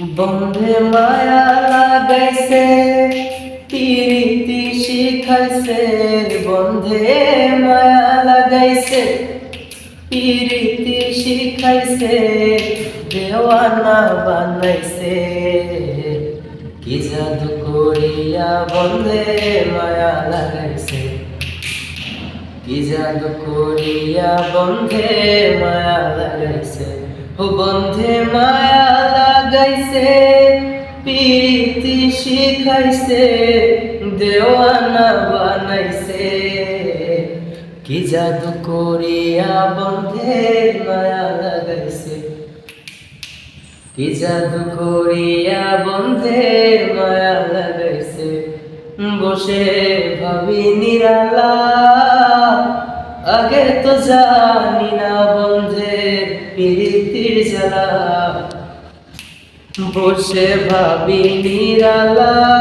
বন্ধে মায়া লাগাইছে প্রীতি শিখাইছে বন্ধে মায়া লাগাইছে প্রীতি শিখাইছে দেওয়ানা বানাইছে। কি জাদু করিয়া বন্ধে মায়া লাগাইছে কি জাদু করিয়া বন্ধে মায়া লাগাইছে ও বন্ধে মায়া লাগাইছে প্রীতি শিখাইছে, দেওয়ানা বানাইছে। কি জাদু করিয়া বন্ধে মায়া লাগাইছে। কি জাদু করিয়া বন্ধে মায়া লাগাইছে। বসে ভাবি নিরালা, আগে তো জানি না বন্ধে প্রীতির জ্বালা। বসে ভাবি নিরালা